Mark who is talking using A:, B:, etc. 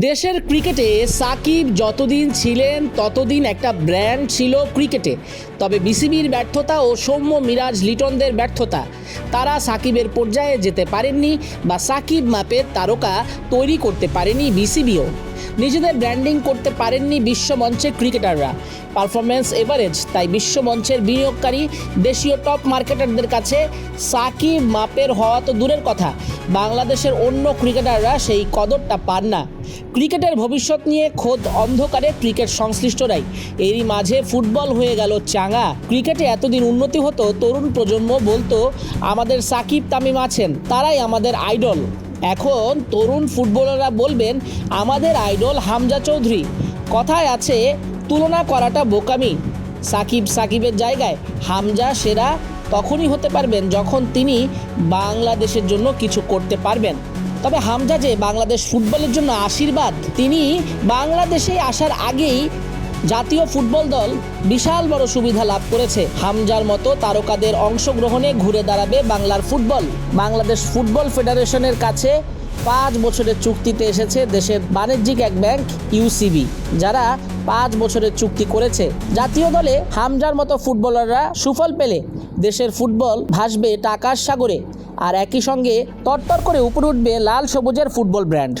A: দেশের ক্রিকেটে সাকিব যতদিন ছিলেন, ততদিন একটা ব্র্যান্ড ছিল ক্রিকেটে। তবে বিসিবির ব্যর্থতা ও সৌম্য মিরাজ লিটনদের ব্যর্থতা, তারা সাকিবের পর্যায়ে যেতে পারেননি বা সাকিব মাপের তারকা তৈরি করতে পারেনি বিসিবিও। নিজেদের ব্র্যান্ডিং করতে পারেননি বিশ্বমঞ্চের ক্রিকেটাররা। পারফরমেন্স এভারেজ, তাই বিশ্বমঞ্চের বিনিয়োগকারী দেশীয় টপ মার্কেটারদের কাছে সাকিব মাপের হওয়া তো দূরের কথা। বাংলাদেশের অন্য ক্রিকেটাররা সেই কদরটা পান না। ক্রিকেটের ভবিষ্যৎ নিয়ে খোদ অন্ধকারে ক্রিকেট সংশ্লিষ্টরাই। এরই মাঝে ফুটবল হয়ে গেল চাঙা ক্রিকেটে এতদিন উন্নতি হতো, তরুণ প্রজন্ম বলতো, আমাদের সাকিব তামিম আছেন, তারাই আমাদের আইডল। এখন তরুণ ফুটবলাররা বলবেন, আমাদের আইডল হামজা চৌধুরী। কথায় আছে, তুলনা করাটা বোকামি। সাকিব সাকিবের জায়গায়, হামজা সেরা তখনই হতে পারবেন যখন তিনি বাংলাদেশের জন্য কিছু করতে পারবেন। তবে হামজা যে বাংলাদেশ ফুটবলের জন্য আশীর্বাদ, তিনি বাংলাদেশে আসার আগেই জাতীয় ফুটবল দল বিশাল বড় সুবিধা লাভ করেছে। হামজার মতো তারকাদের অংশগ্রহণে ঘুরে দাঁড়াবে বাংলার ফুটবল। বাংলাদেশ ফুটবল ফেডারেশনের কাছে পাঁচ বছরের চুক্তিতে এসেছে দেশের বাণিজ্যিক এক ব্যাংক ইউসিবি যারা পাঁচ বছরের চুক্তি করেছে। জাতীয় দলে হামজার মতো ফুটবলাররা সুফল পেলে দেশের ফুটবল ভাসবে টাকার সাগরে। আর একই সঙ্গে তরতর করে উপরে উঠবে লাল সবুজের ফুটবল ব্র্যান্ড।